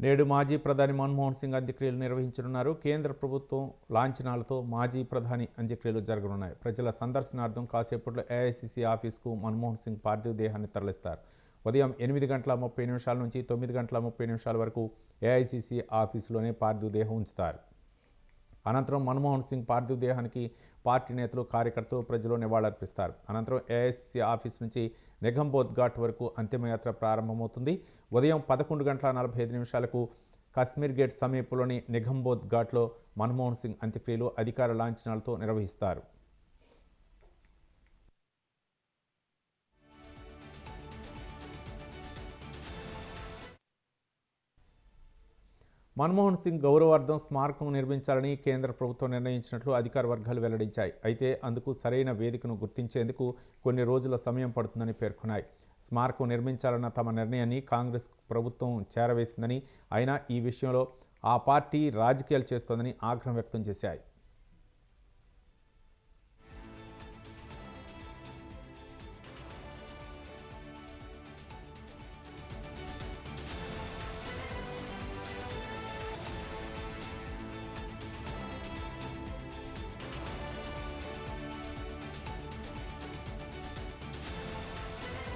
నేడు మాజీ ప్రధాని మన్మోహన్ సింగ్ అంత్యక్రియలు నిర్వహించనున్నారు. కేంద్ర ప్రభుత్వం లాంఛనాలతో మాజీ ప్రధాని అంత్యక్రియలు జరగనున్నాయి. ప్రజల సందర్శనార్థం కాసేపట్లో ఏఐసిసి ఆఫీస్కు మన్మోహన్ సింగ్ పార్థివ దేహాన్ని తరలిస్తారు. ఉదయం ఎనిమిది గంటల ముప్పై నిమిషాల నుంచి తొమ్మిది గంటల ముప్పై నిమిషాల వరకు ఏఐసిసి ఆఫీసులోనే పార్థివ దేహం ఉంచుతారు. అనంతరం మన్మోహన్ సింగ్ పార్థివ దేహానికి పార్టీ నేతలు కార్యకర్తలు ప్రజలు నివాళులర్పిస్తారు. అనంతరం ఏఐసిసి ఆఫీస్ నుంచి నిఘంబోధ్ ఘాట్ వరకు అంతిమయాత్ర ప్రారంభమవుతుంది. ఉదయం పదకొండు గంటల నలభై ఐదు నిమిషాలకు కశ్మీర్ గేట్ సమీపంలోని నిగంబోధ్ ఘాట్లో మన్మోహన్ సింగ్ అంత్యక్రియలు అధికార లాంఛనాలతో నిర్వహిస్తారు. మన్మోహన్ సింగ్ గౌరవార్థం స్మారకం నిర్మించాలని కేంద్ర ప్రభుత్వం నిర్ణయించినట్లు అధికార వర్గాలు వెల్లడించాయి. అయితే అందుకు సరైన వేదికను గుర్తించేందుకు కొన్ని రోజుల సమయం పడుతుందని పేర్కొన్నాయి. స్మారకం నిర్మించాలన్న తమ నిర్ణయాన్ని కాంగ్రెస్ ప్రభుత్వం చేరవేసిందని అయినా ఈ విషయంలో ఆ పార్టీ రాజకీయాలు చేస్తోందని ఆగ్రహం వ్యక్తం చేశాయి.